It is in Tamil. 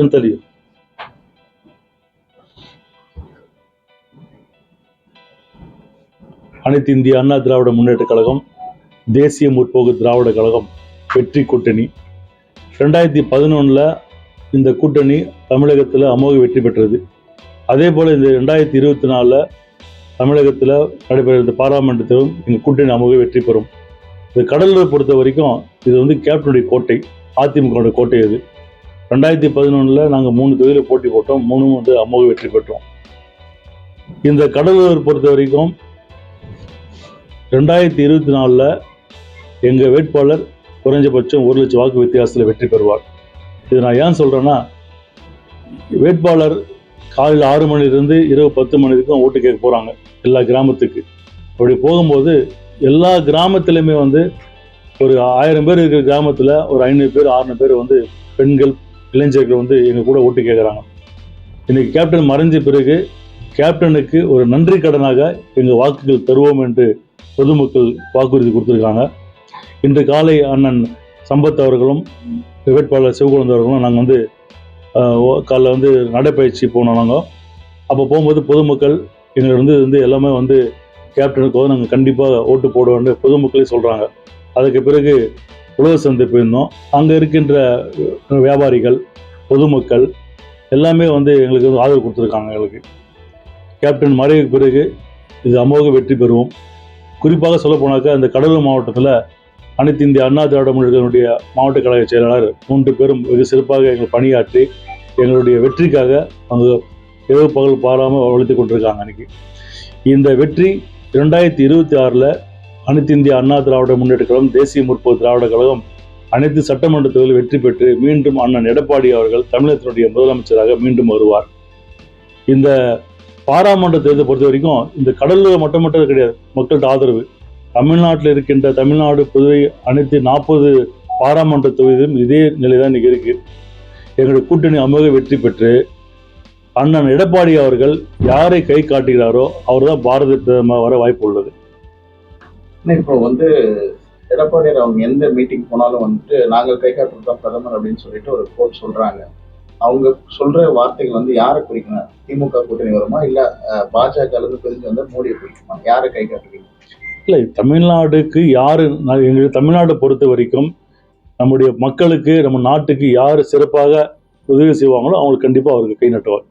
தெரியும் அனைத்து இந்திய அண்ணா திராவிட முன்னேற்ற கழகம் தேசிய முற்போக்கு திராவிட கழகம் வெற்றி கூட்டணி. ரெண்டாயிரத்தி பதினொன்றில் இந்த கூட்டணி தமிழகத்தில் அமோக வெற்றி பெற்றது. அதே போல் இந்த ரெண்டாயிரத்தி இருபத்தி நாலில் தமிழகத்தில் நடைபெற இந்த பாராளுமன்றத்திலும் எங்கள் கூட்டணி அமோக வெற்றி பெறும். இந்த கடலூரை பொறுத்த வரைக்கும் இது வந்து கேப்டனுடைய கோட்டை அதிமுகவுடைய கோட்டை இது ரெண்டாயிரத்தி பதினொன்றில் நாங்கள் மூணு தொகுதியில் போட்டி போட்டோம். மூணும் வந்து அமோக வெற்றி பெற்றோம். இந்த கடலூர் பொறுத்த வரைக்கும் ரெண்டாயிரத்தி இருபத்தி நாலில் எங்கள் வேட்பாளர் குறைஞ்சபட்சம் ஒரு லட்சம் வாக்கு வித்தியாசத்தில் வெற்றி பெறுவார். இது நான் ஏன் சொல்கிறேன்னா வேட்பாளர் காலையில் ஆறு மணிலேருந்து இரவு பத்து மணி வரைக்கும் ஓட்டு கேட்க போகிறாங்க எல்லா கிராமத்துக்கு. அப்படி போகும்போது எல்லா கிராமத்துலேயுமே வந்து ஒரு ஆயிரம் பேர் இருக்கிற கிராமத்தில் ஒரு ஐநூறு பேர் ஆறுநூறு பேர் வந்து பெண்கள் இளைஞர்கள் வந்து எங்கள் கூட ஓட்டு கேட்குறாங்க இன்றைக்கி கேப்டன் மறைஞ்ச பிறகு கேப்டனுக்கு ஒரு நன்றி கடனாக எங்கள் வாக்குகள் தருவோம் என்று பொதுமக்கள் வாக்குறுதி கொடுத்துருக்காங்க. இன்று காலை அண்ணன் சம்பத் அவர்களும் வேட்பாளர் சிவகுழந்தை அவர்களும் நாங்கள் வந்து காலைல வந்து நடைப்பயிற்சி போனோம் நாங்கள் அப்போ போகும்போது பொதுமக்கள் எங்களுக்கு வந்து வந்து எல்லாமே வந்து கேப்டனுக்கு வந்து நாங்கள் கண்டிப்பாக ஓட்டு போடுவோம்னு பொதுமக்களே சொல்கிறாங்க அதுக்கு பிறகு உழவர் சந்தை போயிருந்தோம். அங்கே இருக்கின்ற வியாபாரிகள் பொதுமக்கள் எல்லாமே வந்து எங்களுக்கு வந்து ஆதரவு கொடுத்துருக்காங்க எங்களுக்கு. கேப்டன் மறைவுக்கு பிறகு இது அமோக வெற்றி பெறுவோம். குறிப்பாக சொல்ல போனாக்கா இந்த கடலூர் மாவட்டத்தில் அனைத்து இந்திய அண்ணா திராவிட முன்னேற்றத்தினுடைய மாவட்ட கழக செயலாளர் மூன்று பேரும் வெகு சிறப்பாக எங்கள் பணியாற்றி எங்களுடைய வெற்றிக்காக அவங்க இரவு பகல் பாராமல் வளர்த்து கொண்டிருக்காங்க அன்னைக்கு. இந்த வெற்றி இரண்டாயிரத்தி இருபத்தி ஆறில் அனைத்து இந்திய அண்ணா திராவிட முன்னேற்ற கழகம் தேசிய முற்போக்கு திராவிட கழகம் அனைத்து சட்டமன்ற தொகுதியில் வெற்றி பெற்று மீண்டும் அண்ணன் எடப்பாடி அவர்கள் தமிழகத்தினுடைய முதலமைச்சராக மீண்டும் வருவார். இந்த பாராளுமன்ற தேர்தலை பொறுத்த வரைக்கும் இந்த கடலூர் மட்டும் மட்டும் கிடையாது. மக்கள்கிட்ட ஆதரவு. தமிழ்நாட்டில் இருக்கின்ற தமிழ்நாடு புதுவை அனைத்து நாற்பது பாராளுமன்ற தொகுதியிலும் இதே நிலை தான் இன்றைக்கி இருக்குது எங்களுடைய கூட்டணி அமோக வெற்றி பெற்று அண்ணன் எடப்பாடி அவர்கள் யாரை கை காட்டுகிறாரோ அவர் தான் பாரத பிரதமர் வர வாய்ப்பு உள்ளது. இப்போ வந்து எடப்பாடியார் அவங்க எந்த மீட்டிங் போனாலும் வந்துட்டு நாங்கள் கை காட்டுறது தான் பிரதமர் அப்படின்னு சொல்லிட்டு ஒரு கோட் சொல்றாங்க. அவங்க சொல்ற வார்த்தைகள் வந்து யாரை குறிக்கணும் திமுக கூட்டணி வருமா? இல்ல பாஜக இருந்து பிரிஞ்சு வந்தா மோடியை குறிக்குமா? யாரை கை காட்டுறீங்க இல்லை தமிழ்நாடுக்கு யாரு எங்களுக்கு தமிழ்நாட்டை பொறுத்த வரைக்கும் நம்முடைய மக்களுக்கு நம்ம நாட்டுக்கு யார் சிறப்பாக உதவி செய்வாங்களோ அவங்களுக்கு கண்டிப்பாக அவருக்கு கை நட்டுவார்.